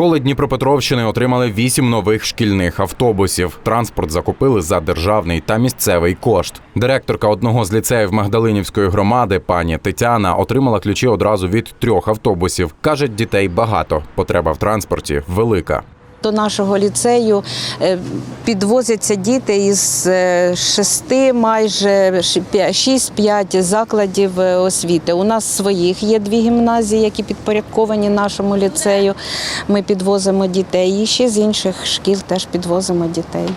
Школи Дніпропетровщини отримали вісім нових шкільних автобусів. Транспорт закупили за державний та місцевий кошт. Директорка одного з ліцеїв Магдалинівської громади, пані Тетяна, отримала ключі одразу від трьох автобусів. каже, дітей багато. Потреба в транспорті велика. До нашого ліцею е, підвозяться діти із е, шести, майже 6-5 закладів е, освіти. У нас своїх є дві гімназії, які підпорядковані нашому ліцею. Ми підвозимо дітей. І ще з інших шкіл теж підвозимо дітей.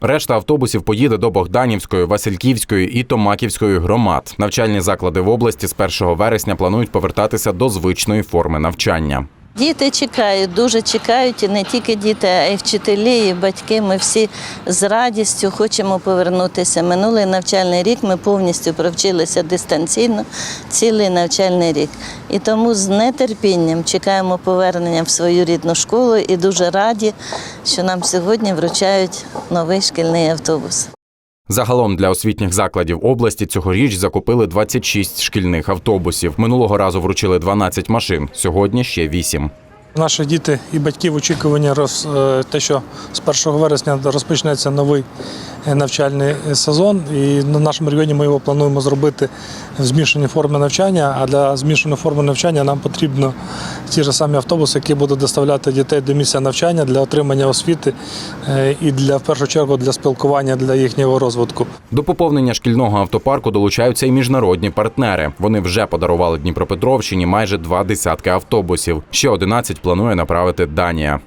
Решта автобусів поїде до Богданівської, Васильківської і Томаківської громад. Навчальні заклади в області з 1 вересня планують повертатися до звичної форми навчання. Діти чекають, дуже чекають, і не тільки діти, а й вчителі, і батьки. Ми всі з радістю хочемо повернутися. Минулий навчальний рік ми повністю провчилися дистанційно цілий навчальний рік. І тому з нетерпінням чекаємо повернення в свою рідну школу і дуже раді, що нам сьогодні вручають новий шкільний автобус. Загалом для освітніх закладів області цьогоріч закупили 26 шкільних автобусів. Минулого разу вручили 12 машин. Сьогодні ще 8. Наші діти і батьки в очікуванні роз, е, те, що з 1 вересня розпочнеться новий е, навчальний сезон. І на нашому регіоні ми його плануємо зробити в змішаній формі навчання. А для змішаної форми навчання нам потрібно ті ж самі автобуси, які будуть доставляти дітей до місця навчання для отримання освіти е, і для в першу чергу для спілкування для їхнього розвитку. До поповнення шкільного автопарку долучаються і міжнародні партнери. Вони вже подарували Дніпропетровщині майже два десятки автобусів. Ще 11 планує направити Данія.